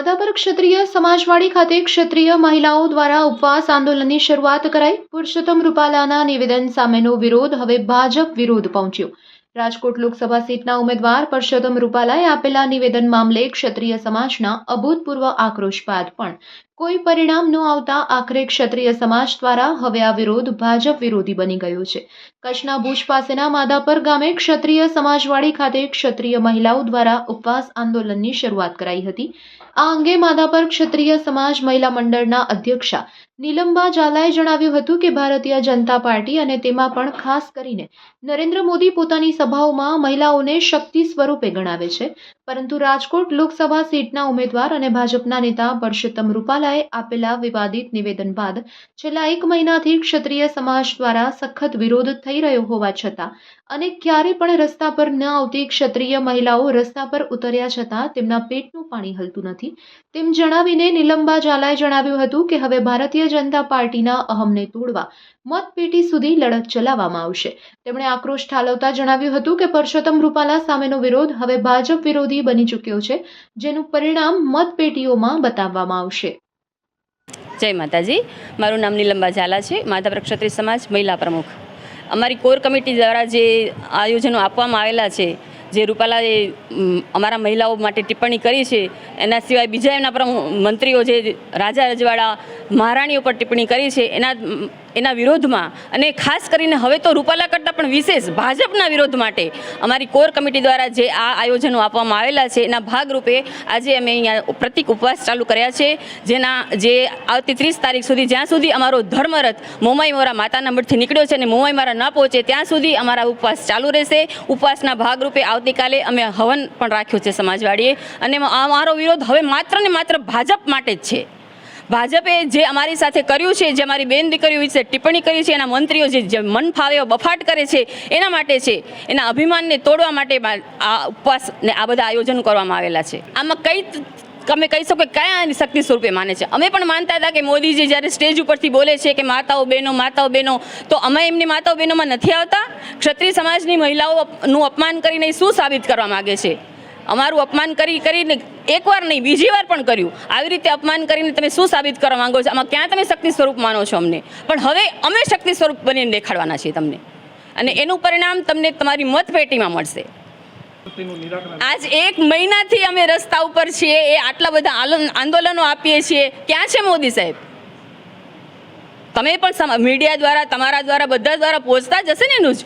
માધાપર ક્ષત્રિય સમાજવાડી ખાતે ક્ષત્રિય મહિલાઓ દ્વારા ઉપવાસ આંદોલનની શરૂઆત કરાઈ. પુરુષોત્તમ રૂપાલાના નિવેદન સામેનો વિરોધ હવે ભાજપ વિરોધ પહોંચ્યો. રાજકોટ લોકસભા સીટના ઉમેદવાર પરસોત્તમ રૂપાલાએ આપેલા નિવેદન મામલે ક્ષત્રિય સમાજના અભૂતપૂર્વ આક્રોશ બાદ પણ કોઈ પરિણામ ન આવતા આખરે ક્ષત્રિય સમાજ દ્વારા હવે આ વિરોધ ભાજપ વિરોધી બની ગયો છે. કચ્છના ભુજ પાસેના માધાપર ગામે ક્ષત્રિય સમાજવાડી ખાતે ક્ષત્રિય મહિલાઓ દ્વારા ઉપવાસ આંદોલનની શરૂઆત કરાઈ હતી. આ અંગે માધાપર ક્ષત્રિય સમાજ મહિલા મંડળના અધ્યક્ષા નીલંબા ઝાલાએ જણાવ્યું હતું કે ભારતીય જનતા પાર્ટી અને તેમાં પણ ખાસ કરીને નરેન્દ્ર મોદી પોતાની સભાઓમાં મહિલાઓને શક્તિ સ્વરૂપે ગણાવે છે. પરંતુ રાજકોટ લોકસભા સીટના ઉમેદવાર અને ભાજપના નેતા પરષોત્તમ રૂપાલાએ આપેલા વિવાદિત નિવેદન બાદ છેલ્લા એક મહિનાથી ક્ષત્રિય સમાજ દ્વારા સખત વિરોધ થઈ રહ્યો હોવા છતાં અને ક્યારે પણ રસ્તા પર ન આવતી ક્ષત્રિય મહિલાઓ રસ્તા પર ઉતર્યા છતાં તેમના પેટનું પાણી હલતું નથી. તેમ જણાવીને નિલંબા ઝાલાએ જણાવ્યું હતું કે હવે ભારતીય જનતા પાર્ટીના અહમને તોડવા મતપેટી સુધી લડત ચલાવવામાં આવશે. તેમણે આક્રોશ ઠાલવતા જણાવ્યું હતું કે પરષોત્તમ રૂપાલા સામેનો વિરોધ હવે ભાજપ વિરોધી બની ચૂક્યો છે, જેનું પરિણામ મતપેટીઓમાં બતાવવામાં આવશે. જય માતાજી. મારું નામ નીલંબા ઝાલા છે. માધાપર ક્ષત્રિય સમાજ, મહિલા પ્રમુખ. અમારી કોર કમિટી દ્વારા જે આયોજનો આપવામાં આવેલા છે, જે રૂપાલાએ અમારા મહિલાઓ માટે ટિપ્પણી કરી છે, એના સિવાય બીજા એમના પ્રમુખ મંત્રીઓ જે રાજા રજવાડા, મહારાણીઓ પર ટિપ્પણી કરી છે, એના એના વિરોધમાં. અને ખાસ કરીને હવે તો રૂપાલા કરતાં પણ વિશેષ ભાજપના વિરોધ માટે અમારી કોર કમિટી દ્વારા જે આ આયોજનો આપવામાં આવેલા છે, એના ભાગરૂપે આજે અમે અહીંયા પ્રતિક ઉપવાસ ચાલુ કર્યા છે, જેના જે આવતી ત્રીસ તારીખ સુધી, જ્યાં સુધી અમારો ધર્મરથ મોમાઈ મોરા માતાના મઠથી નીકળ્યો છે અને મોમાઈ મારા ન પહોંચે, ત્યાં સુધી અમારા ઉપવાસ ચાલુ રહેશે. ઉપવાસના ભાગરૂપે આવતીકાલે અમે હવન પણ રાખ્યો છે સમાજવાડીએ. અને આ મારો વિરોધ હવે માત્ર ને માત્ર ભાજપ માટે જ છે. ભાજપે જે અમારી સાથે કર્યું છે, જે અમારી બેન દીકરીઓ વિશે ટિપ્પણી કરી છે, એના મંત્રીઓ જે મન ફાવે બફાટ કરે છે, એના માટે છે, એના અભિમાનને તોડવા માટે આ ઉપવાસ ને આ બધા આયોજનો કરવામાં આવેલા છે. આમાં કઈ તમે કહી શકો કયા શક્તિ સ્વરૂપે માને છે? અમે પણ માનતા હતા કે મોદીજી જ્યારે સ્ટેજ ઉપરથી બોલે છે કે માતાઓ બહેનો માતાઓ બહેનો, તો અમે એમની માતાઓ બહેનોમાં નથી આવતા? ક્ષત્રિય સમાજની મહિલાઓનું અપમાન કરીને શું સાબિત કરવા માગે છે? અમારું અપમાન કરી કરીને એકવાર નહીં, બીજી વાર પણ કર્યું. આવી રીતે અપમાન કરીને તમે શું સાબિત કરવા માંગો છો? આમાં ક્યાં તમે શક્તિ સ્વરૂપ માનો છો અમને? પણ હવે અમે શક્તિ સ્વરૂપ બનીને દેખાડવાના છીએ તમને. અને એનું પરિણામ તમને તમારી મતપેટીમાં મળશે. આજ એક મહિનાથી અમે રસ્તા ઉપર છીએ, એ આટલા બધા આંદોલનો આપીએ છીએ. ક્યાં છે મોદી સાહેબ? તમે પણ મીડિયા દ્વારા, તમારા દ્વારા, બધા દ્વારા પહોંચતા જ હશે ને એનું જ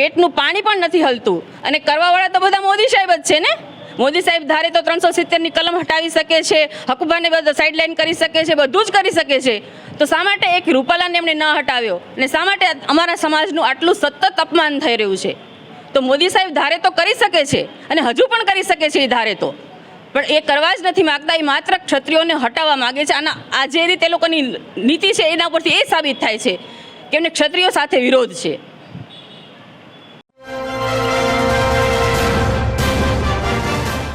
પેટનું પાણી પણ નથી હલતું. અને કરવાવાળા તો બધા મોદી સાહેબ જ છે ને? મોદી સાહેબ ધારે તો ત્રણસો સિત્તેરની કલમ હટાવી શકે છે, હકુબાને બધા સાઇડલાઇન કરી શકે છે, બધું જ કરી શકે છે. તો શા માટે એક રૂપાલાને એમણે ન હટાવ્યો? અને શા માટે અમારા સમાજનું આટલું સતત અપમાન થઈ રહ્યું છે? તો મોદી સાહેબ ધારે તો કરી શકે છે, અને હજુ પણ કરી શકે છે એ ધારે તો. પણ એ કરવા જ નથી માગતા, એ માત્ર ક્ષત્રિયોને હટાવવા માગે છે. અને આ જે રીતે લોકોની નીતિ છે, એના પરથી એ સાબિત થાય છે કે એમને ક્ષત્રિયો સાથે વિરોધ છે.